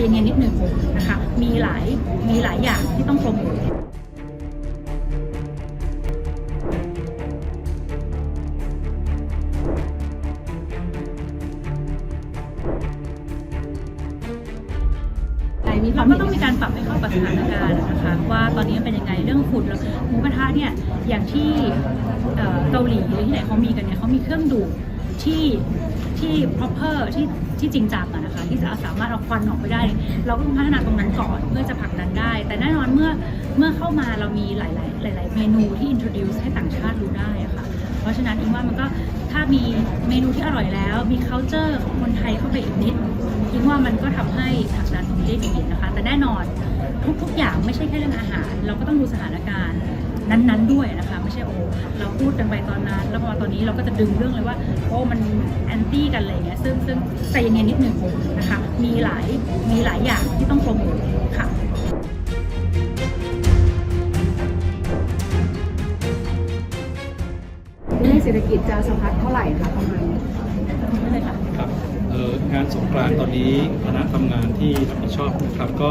เย็นๆนิดหนึ่งนะคะ มีหลายมีหลายอย่างที่ต้องโปรโมทมีคเราวามก็ต้องมีการปรับให้เข้ากับสถานการณ์นะคะว่าตอนนี้มันเป็นยังไงเรื่องฝุ่นแล้วหมูกระทะเนี่ยอย่างที่เอ่อเกาหลีหรือที่ไหนเขามีกันเนี่ยเขามีเครื่องดูด ที่ที่ proper ที่ที่จริงจังอะนะคะ ที่จะสามารถเอาควันออกไปได้ เราก็ต้องพัฒนาตรงนั้นก่อนเพื่อจะผลักดันได้ แต่แน่นอนเมื่อเมื่อเข้ามาเรามีหลาย ๆ หลาย ๆ เมนูที่ introduce ให้ต่างชาติรู้ได้อะค่ะ เพราะฉะนั้นอิงว่ามันก็ถ้ามีเมนูที่อร่อยแล้ว มี culture ของคนไทยเข้าไปอีกนิดอิงว่ามันก็ทำให้ผลักดันตรงนี้ได้ดีนะคะ แต่แน่นอนทุก ๆ อย่างไม่ใช่แค่เรื่องอาหาร เราก็ต้องดูสถานการณ์ นั้นๆด้วยนะคะ ไม่ใช่โอ้เราพูดกันไปตอนนั้น แล้วพอตอนนี้เราก็จะดึงเรื่องเลยว่าโอ้มันแอนตี้กันอะไรอย่างเงี้ยซึ่งซึ่งใจเย็นๆนิดหนึ่งนะคะมีหลายมีหลายอย่างที่ต้องโปรโมทค่ะในเศรษฐกิจจะสะพัดเท่าไหร่คะ สงกรานต์ตอนนี้คณะทำงานที่รับผิดชอบนะครับก็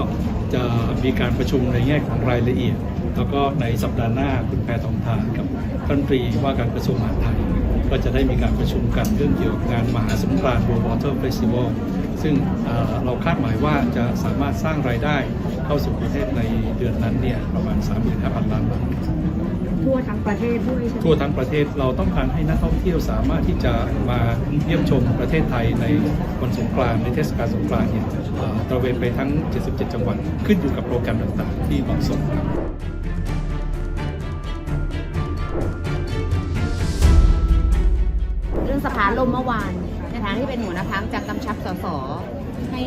จะมีการประชุมในแง่ของรายละเอียด แล้วก็ในสัปดาห์หน้าคุณแพทองทานกับท่านตรีว่าการกระทรวงมหาดไทย ก็จะได้มีการประชุมกันเรื่องเกี่ยวกับงานมหาสงกรานต์ World Water Festival ซึ่งเอ่อเราคาดหมายว่าจะสามารถสร้างรายได้เข้าสู่ประเทศในเดือนนั้นเนี่ยประมาณ 35,000 ล้านบาททั่วทั้งประเทศด้วยใช่ไหมทั่วทั้งประเทศเราต้องการให้นักท่องเที่ยวสามารถที่จะมาเยี่ยมชมประเทศไทยในวันสงกรานต์ในเทศกาลสงกรานต์เนี่ยเอ่อตระเวนไปทั้ง 77 จังหวัดขึ้นอยู่กับโปรแกรมต่างๆ ที่เหมาะสมเรื่องสภาล่มเมื่อวานในฐานะที่เป็นหัวหน้าพักจะกำชับสสให้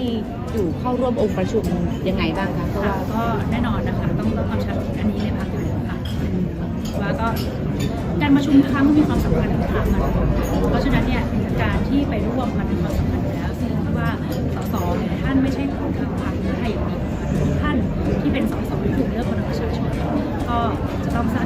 อยู่เข้าร่วมองค์ประชุมยังไงบ้างคะเพราะว่าก็แน่นอนนะคะต้องต้องกำชับอันนี้เลยพักอยู่แล้วค่ะว่าก็การประชุมทุกครั้งมีความสำคัญทุกครั้งอะเพราะฉะนั้นเนี่ยการที่ไปร่วมมันมีความสำคัญอยู่แล้วซึ่งว่าสสเนี่ยท่านไม่ใช่ของทางพรรคไทยอย่างเดียวท่านที่เป็นสสที่ถูกเลือกมาโดยประชาชนก็จะต้องสร้า